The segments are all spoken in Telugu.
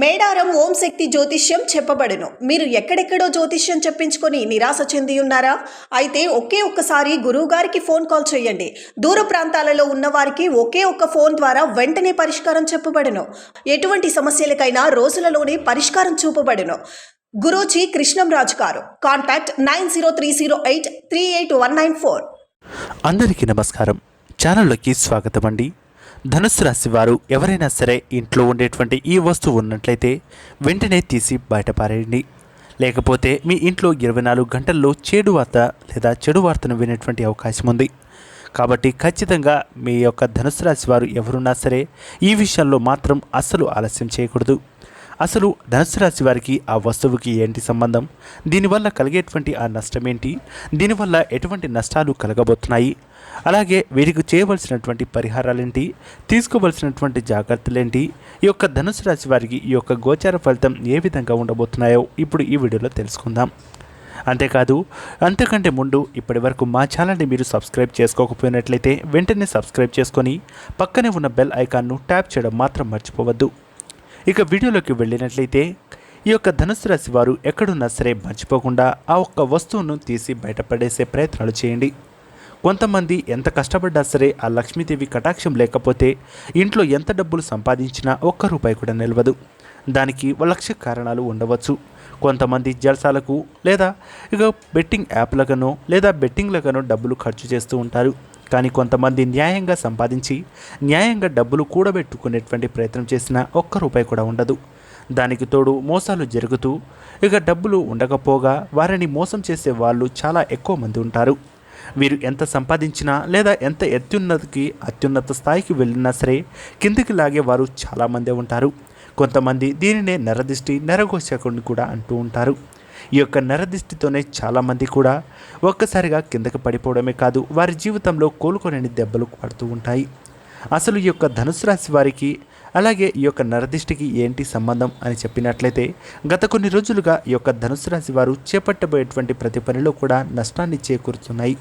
మేడారం ఓం శక్తి జ్యోతిష్యం చెప్పబడును. మీరు ఎక్కడెక్కడో జ్యోతిష్యం చెప్పించుకొని నిరాశ చెంది ఉన్నారా అయితే ఒకే ఒక్కసారి గురువుగారికి ఫోన్ కాల్ చేయండి. దూర ప్రాంతాలలో ఉన్నవారికి ఒకే ఒక్క ఫోన్ ద్వారా వెంటనే పరిష్కారం చెప్పబడును. ఎటువంటి సమస్యలకైనా రోజులలోనే పరిష్కారం చూపబడును. గురూజీ కృష్ణంరాజు గారు. Contact nine zero three zero eight three eight one nine four. అందరికీ నమస్కారం. ఛానల్లోకి స్వాగతం అండి ధనుసు రాశి వారు ఎవరైనా సరే ఇంట్లో ఉండేటువంటి ఈ వస్తువు ఉన్నట్లయితే వెంటనే తీసి బయటపారేయండి. లేకపోతే మీ ఇంట్లో ఇరవై నాలుగు గంటల్లో చెడు వార్త లేదా చెడు వార్తను వినేటువంటి అవకాశం ఉంది. కాబట్టి ఖచ్చితంగా మీ యొక్క ధనుసు రాశి వారు ఎవరున్నా సరే ఈ విషయంలో మాత్రం అస్సలు ఆలస్యం చేయకూడదు. అసలు ధనుసు రాశి వారికి ఆ వస్తువుకి ఏంటి సంబంధం? దీనివల్ల కలిగేటువంటి ఆ నష్టం ఏంటి దీనివల్ల ఎటువంటి నష్టాలు కలగబోతున్నాయి? అలాగే వీరికి చేయవలసినటువంటి పరిహారాలేంటి? తీసుకోవలసినటువంటి జాగ్రత్తలేంటి? ఈ యొక్క ధనుసు రాశి వారికి ఈ యొక్క గోచార ఫలితం ఏ విధంగా ఉండబోతున్నాయో ఇప్పుడు ఈ వీడియోలో తెలుసుకుందాం. అంతేకాదు అంతకంటే ముందు ఇప్పటి వరకు మా ఛానల్ని మీరు సబ్స్క్రైబ్ చేసుకోకపోయినట్లయితే వెంటనే సబ్స్క్రైబ్ చేసుకొని పక్కనే ఉన్న బెల్ ఐకాన్ను ట్యాప్ చేయడం మాత్రం మర్చిపోవద్దు. ఇక వీడియోలోకి వెళ్ళినట్లయితే ఈ యొక్క ధనుసు రాశి వారు ఎక్కడున్నా సరే మర్చిపోకుండా ఆ ఒక్క వస్తువును తీసి బయటపడేసే ప్రయత్నాలు చేయండి. కొంతమంది ఎంత కష్టపడ్డా సరే ఆ లక్ష్మీదేవి కటాక్షం లేకపోతే ఇంట్లో ఎంత డబ్బులు సంపాదించినా ఒక్క రూపాయి కూడా నిలవదు. దానికి లక్ష కారణాలు ఉండవచ్చు. కొంతమంది జల్సాలకు లేదా ఇక బెట్టింగ్ యాప్లకనో లేదా బెట్టింగ్లకనో డబ్బులు ఖర్చు చేస్తూ ఉంటారు. కానీ కొంతమంది న్యాయంగా సంపాదించి న్యాయంగా డబ్బులు కూడబెట్టుకునేటువంటి ప్రయత్నం చేసినా ఒక్క రూపాయి కూడా ఉండదు. దానికి తోడు మోసాలు జరుగుతూ ఇక డబ్బులు ఉండకపోగా వారిని మోసం చేసే వాళ్ళు చాలా ఎక్కువ మంది ఉంటారు. వీరు ఎంత సంపాదించినా లేదా ఎంత అత్యున్నతికి అత్యున్నత స్థాయికి వెళ్ళినా సరే కిందికి లాగే వారు చాలామందే ఉంటారు. కొంతమంది దీనినే నరదిష్టి నరఘోషకుడిని కూడా అంటూ ఉంటారు. ఈ యొక్క నరదిష్టితోనే చాలామంది కూడా ఒక్కసారిగా కిందకి పడిపోవడమే కాదు వారి జీవితంలో కోలుకొనని దెబ్బలు పడుతూ ఉంటాయి. అసలు ఈ యొక్క ధనుసు రాశి వారికి అలాగే ఈ యొక్క నరదిష్టికి ఏంటి సంబంధం అని చెప్పినట్లయితే గత కొన్ని రోజులుగా ఈ యొక్క ధనుసు రాశి వారు చేపట్టబోయేటువంటి ప్రతి పనిలో కూడా నష్టాన్ని చేకూరుతున్నాయి.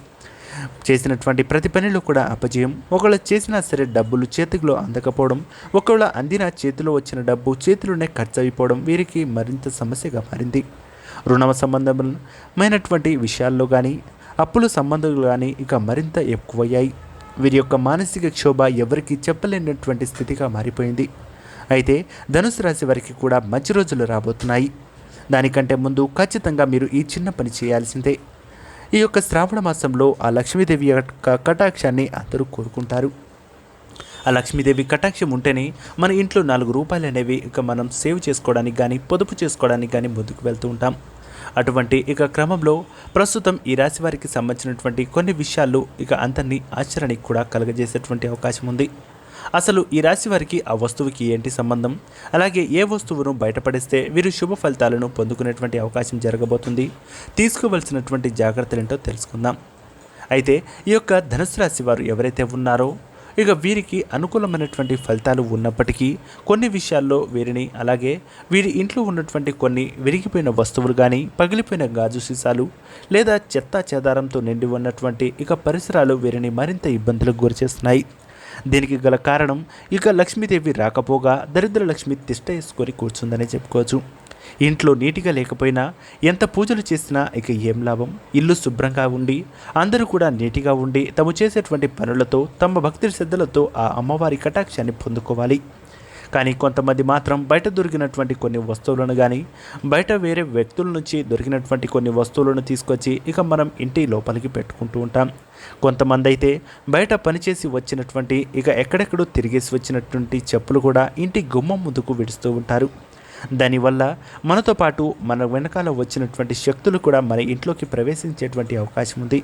చేసినటువంటి ప్రతి పనిలో కూడా అపజయం. ఒకవేళ చేసినా సరే డబ్బులు చేతిలో అందకపోవడం ఒకవేళ అందిన చేతిలో వచ్చిన డబ్బు చేతిలోనే ఖర్చు అయిపోవడం వీరికి మరింత సమస్యగా మారింది. రుణ సంబంధమైనటువంటి విషయాల్లో కానీ అప్పుల సంబంధాలు కానీ ఇక మరింత ఎక్కువయ్యాయి. వీరి యొక్క మానసిక క్షోభ ఎవరికి చెప్పలేనటువంటి స్థితిగా మారిపోయింది. అయితే ధనుసు రాశి వారికి కూడా మంచి రోజులు రాబోతున్నాయి. దానికంటే ముందు ఖచ్చితంగా మీరు ఈ చిన్న పని చేయాల్సిందే. ఈ యొక్క శ్రావణ మాసంలో ఆ లక్ష్మీదేవి యొక్క కటాక్షాన్ని అందరూ కోరుకుంటారు. ఆ లక్ష్మీదేవి కటాక్షం ఉంటేనే మన ఇంట్లో నాలుగు రూపాయలు అనేవి ఇక మనం సేవ్ చేసుకోవడానికి కానీ పొదుపు చేసుకోవడానికి కానీ ముందుకు వెళ్తూ ఉంటాం. అటువంటి ఇక క్రమంలో ప్రస్తుతం ఈ రాశి వారికి సంబంధించినటువంటి కొన్ని విషయాలు ఇక అందరినీ ఆశ్చర్యానికి కూడా కలగజేసేటువంటి అవకాశం ఉంది. అసలు ఈ రాశి వారికి ఆ వస్తువుకి ఏంటి సంబంధం? అలాగే ఏ వస్తువును బయటపడిస్తే వీరు శుభ ఫలితాలను పొందుకునేటువంటి అవకాశం జరగబోతుంది? తీసుకోవలసినటువంటి జాగ్రత్తలు ఏంటో తెలుసుకుందాం. అయితే ఈ యొక్క ధనుసు రాశి వారు ఎవరైతే ఉన్నారో ఇక వీరికి అనుకూలమైనటువంటి ఫలితాలు ఉన్నప్పటికీ కొన్ని విషయాల్లో వీరిని అలాగే వీరి ఇంట్లో ఉన్నటువంటి కొన్ని విరిగిపోయిన వస్తువులు కానీ పగిలిపోయిన గాజు సీసాలు లేదా చెత్త చెదారంతో నిండి ఉన్నటువంటి ఇక పరిసరాలు వీరిని మరింత ఇబ్బందులకు గురిచేస్తున్నాయి దీనికి గల కారణం ఇక లక్ష్మీదేవి రాకపోగా దరిద్ర లక్ష్మి తిష్ట వేసుకొని కూర్చుందని చెప్పుకోవచ్చు. ఇంట్లో నీటిగా లేకపోయినా ఎంత పూజలు చేసినా ఇక ఏం లాభం? ఇల్లు శుభ్రంగా ఉండి అందరూ కూడా నీటిగా ఉండి తాము చేసేటువంటి పనులతో తమ భక్తి శ్రద్ధలతో ఆ అమ్మవారి కటాక్షాన్ని పొందుకోవాలి. కానీ కొంతమంది మాత్రం బయట దొరికినటువంటి కొన్ని వస్తువులను కానీ బయట వేరే వ్యక్తుల నుంచి దొరికినటువంటి కొన్ని వస్తువులను తీసుకొచ్చి ఇక మనం ఇంటి లోపలికి పెట్టుకుంటూ ఉంటాం. కొంతమంది అయితే బయట పనిచేసి వచ్చినటువంటి ఇక ఎక్కడెక్కడో తిరిగేసి వచ్చినటువంటి చెప్పులు కూడా ఇంటి గుమ్మం ముందుకు విడుస్తూ ఉంటారు. దానివల్ల మనతో పాటు మన వెనకాల వచ్చినటువంటి శక్తులు కూడా మన ఇంట్లోకి ప్రవేశించేటువంటి అవకాశం ఉంది.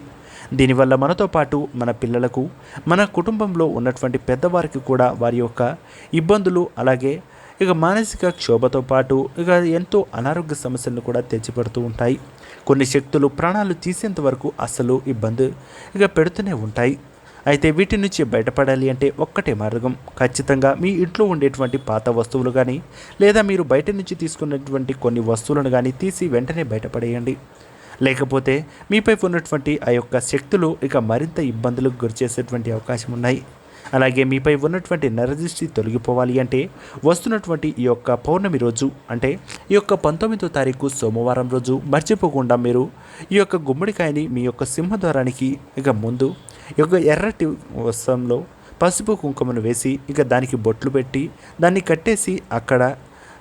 దీనివల్ల మనతో పాటు మన పిల్లలకు మన కుటుంబంలో ఉన్నటువంటి పెద్దవారికి కూడా వారి యొక్క ఇబ్బందులు అలాగే ఇక మానసిక క్షోభతో పాటు ఇక ఎంతో అనారోగ్య సమస్యలను కూడా తెచ్చిపెడుతూ ఉంటాయి. కొన్ని శక్తులు ప్రాణాలు తీసేంత వరకు అస్సలు ఇబ్బంది ఇక పెడుతూనే ఉంటాయి. అయితే వీటి నుంచి బయటపడాలి అంటే ఒక్కటే మార్గం. ఖచ్చితంగా మీ ఇంట్లో ఉండేటువంటి పాత వస్తువులు కానీ లేదా మీరు బయట నుంచి తీసుకున్నటువంటి కొన్ని వస్తువులను కానీ తీసి వెంటనే బయటపడేయండి. లేకపోతే మీపై ఉన్నటువంటి ఆ యొక్క శక్తులు ఇక మరింత ఇబ్బందులకు గురిచేసేటువంటి అవకాశం ఉన్నాయి. అలాగే మీపై ఉన్నటువంటి నరదృష్టి తొలగిపోవాలి అంటే వస్తున్నటువంటి ఈ యొక్క పౌర్ణమి రోజు అంటే ఈ యొక్క పంతొమ్మిదో తారీఖు సోమవారం రోజు మర్చిపోకుండా మీరు ఈ యొక్క గుమ్మడికాయని మీ యొక్క సింహద్వారానికి ఇక ముందు యొక్క ఎర్రటి వస్త్రంలో పసుపు కుంకుమను వేసి ఇక దానికి బొట్లు పెట్టి దాన్ని కట్టేసి అక్కడ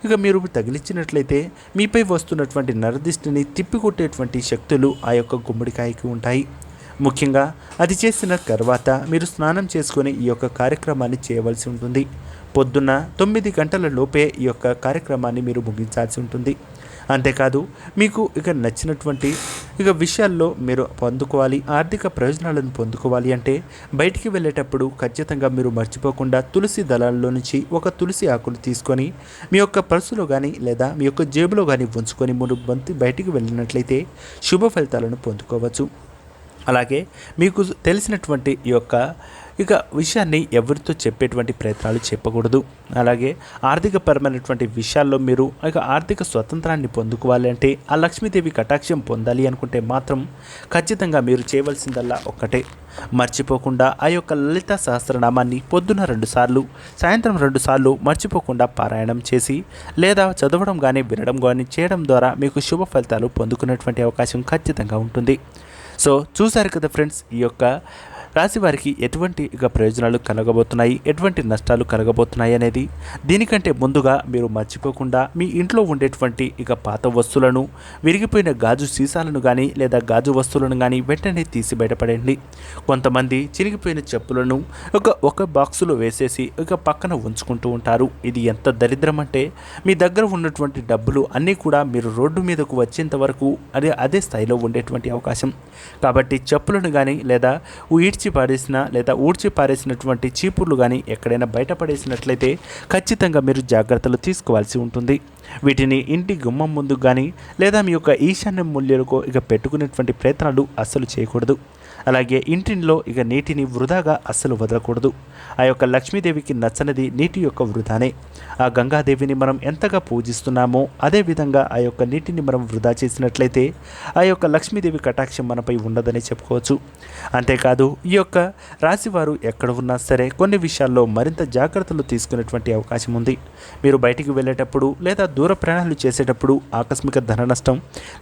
ఇక మీరు తగిలించినట్లయితే మీపై వస్తున్నటువంటి నరదిష్టిని తిప్పికొట్టేటువంటి శక్తులు ఆ యొక్క గుమ్మడికాయకి ఉంటాయి. ముఖ్యంగా అది చేసిన తర్వాత మీరు స్నానం చేసుకుని ఈ యొక్క కార్యక్రమాన్ని చేయవలసి ఉంటుంది. పొద్దున్న తొమ్మిది గంటల లోపే ఈ యొక్క కార్యక్రమాన్ని మీరు ముగించాల్సి ఉంటుంది. అంతేకాదు మీకు ఇక నచ్చినటువంటి ఇక విషయాల్లో మీరు పొందుకోవాలి ఆర్థిక ప్రయోజనాలను పొందుకోవాలి అంటే బయటికి వెళ్ళేటప్పుడు ఖచ్చితంగా మీరు మర్చిపోకుండా తులసి దళాల్లో నుంచి ఒక తులసి ఆకులు తీసుకొని మీ యొక్క పర్సులో కానీ లేదా మీ యొక్క జేబులో కానీ ఉంచుకొని మీరు బంతి బయటికి వెళ్ళినట్లయితే శుభ ఫలితాలను పొందుకోవచ్చు. అలాగే మీకు తెలిసినటువంటి ఈ యొక్క ఇక విషయాన్ని ఎవరితో చెప్పేటువంటి ప్రయత్నాలు చెప్పకూడదు. అలాగే ఆర్థికపరమైనటువంటి విషయాల్లో మీరు ఇక ఆర్థిక స్వతంత్రాన్ని పొందుకోవాలి అంటే ఆ లక్ష్మీదేవి కటాక్షం పొందాలి అనుకుంటే మాత్రం ఖచ్చితంగా మీరు చేయవలసిందల్లా ఒక్కటే. మర్చిపోకుండా ఆ యొక్క లలిత సహస్రనామాన్ని పొద్దున రెండుసార్లు సాయంత్రం రెండుసార్లు మర్చిపోకుండా పారాయణం చేసి లేదా చదవడం కానీ వినడం కానీ చేయడం ద్వారా మీకు శుభ ఫలితాలు పొందుకునేటువంటి అవకాశం ఖచ్చితంగా ఉంటుంది. సో చూసారు కదా ఫ్రెండ్స్ ఈ యొక్క రాశి వారికి ఎటువంటి ఇక ప్రయోజనాలు కలగబోతున్నాయి? ఎటువంటి నష్టాలు కలగబోతున్నాయి అనేది? దీనికంటే ముందుగా మీరు మర్చిపోకుండా మీ ఇంట్లో ఉండేటువంటి ఇక పాత వస్తువులను విరిగిపోయిన గాజు సీసాలను కానీ లేదా గాజు వస్తువులను కానీ వెంటనే తీసి బయటపడండి కొంతమంది చిరిగిపోయిన చెప్పులను ఒక ఒక బాక్సులో వేసేసి ఇక పక్కన ఉంచుకుంటూ ఉంటారు. ఇది ఎంత దరిద్రం అంటే మీ దగ్గర ఉన్నటువంటి డబ్బులు అన్నీ కూడా మీరు రోడ్డు మీదకు వచ్చేంత వరకు అదే అదే స్థాయిలో ఉండేటువంటి అవకాశం. కాబట్టి చెప్పులను కానీ లేదా ఈడ్చి పారేసిన లేదా ఊడ్చి పారేసినటువంటి చీపుర్లు కానీ ఎక్కడైనా బయటపడేసినట్లయితే ఖచ్చితంగా మీరు జాగ్రత్తలు తీసుకోవాల్సి ఉంటుంది. వీటిని ఇంటి గుమ్మం ముందు కానీ లేదా మీ యొక్క ఈశాన్య మూల్యాలకు ఇక పెట్టుకునేటువంటి ప్రయత్నాలు అస్సలు చేయకూడదు. అలాగే ఇంటిలో ఇక నీటిని వృధాగా అస్సలు వదలకూడదు. ఆ యొక్క లక్ష్మీదేవికి నచ్చనిది నీటి యొక్క వృధానే. ఆ గంగాదేవిని మనం ఎంతగా పూజిస్తున్నామో అదేవిధంగా ఆ యొక్క నీటిని మనం వృధా చేసినట్లయితే ఆ యొక్క లక్ష్మీదేవి కటాక్షం మనపై ఉండదని చెప్పుకోవచ్చు. అంతేకాదు ఈ యొక్క రాశివారు ఎక్కడ ఉన్నా సరే కొన్ని విషయాల్లో మరింత జాగ్రత్తలు తీసుకునేటువంటి అవకాశం ఉంది. మీరు బయటికి వెళ్ళేటప్పుడు లేదా దూర ప్రయాణాలు చేసేటప్పుడు ఆకస్మిక ధన నష్టం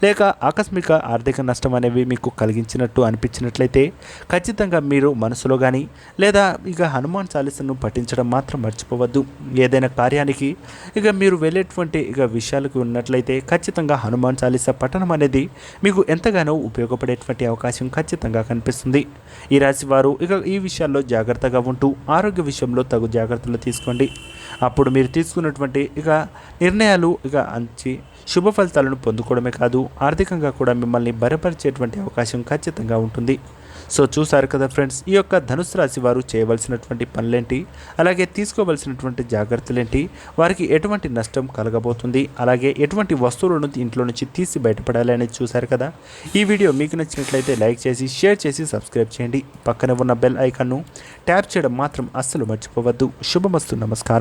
లేక ఆకస్మిక ఆర్థిక నష్టం అనేవి మీకు కలిగించినట్టు అనిపించినట్లయితే అయితే ఖచ్చితంగా మీరు మనసులో కానీ లేదా ఇక హనుమాన్ చాలీసను పఠించడం మాత్రం మర్చిపోవద్దు. ఏదైనా కార్యానికి ఇక మీరు వెళ్ళేటువంటి ఇక విషయాలకు ఉన్నట్లయితే ఖచ్చితంగా హనుమాన్ చాలీస పఠనం అనేది మీకు ఎంతగానో ఉపయోగపడేటువంటి అవకాశం ఖచ్చితంగా కనిపిస్తుంది. ఈ రాశి వారు ఇక ఈ విషయాల్లో జాగ్రత్తగా ఉంటూ ఆరోగ్య విషయంలో తగు జాగ్రత్తలు తీసుకోండి. అప్పుడు మీరు తీసుకున్నటువంటి ఇక నిర్ణయాలు ఇక అంచి శుభ ఫలితాలను పొందుకోవడమే కాదు ఆర్థికంగా కూడా మిమ్మల్ని బలపరిచేటువంటి అవకాశం ఖచ్చితంగా ఉంటుంది. సో చూసారు కదా ఫ్రెండ్స్ ఈ యొక్క ధనుసు రాశి వారు చేయవలసినటువంటి పనులేంటి? అలాగే తీసుకోవలసినటువంటి జాగ్రత్తలేంటి? వారికి ఎటువంటి నష్టం కలగబోతుంది? అలాగే ఎటువంటి వస్తువులను ఇంట్లో నుంచి తీసి బయటపడాలి అనేది చూసారు కదా? ఈ వీడియో మీకు నచ్చినట్లయితే లైక్ చేసి షేర్ చేసి సబ్స్క్రైబ్ చేయండి. పక్కన ఉన్న బెల్ ఐకాన్ను ట్యాప్ చేయడం మాత్రం అస్సలు మర్చిపోవద్దు. శుభమస్తు నమస్కారం.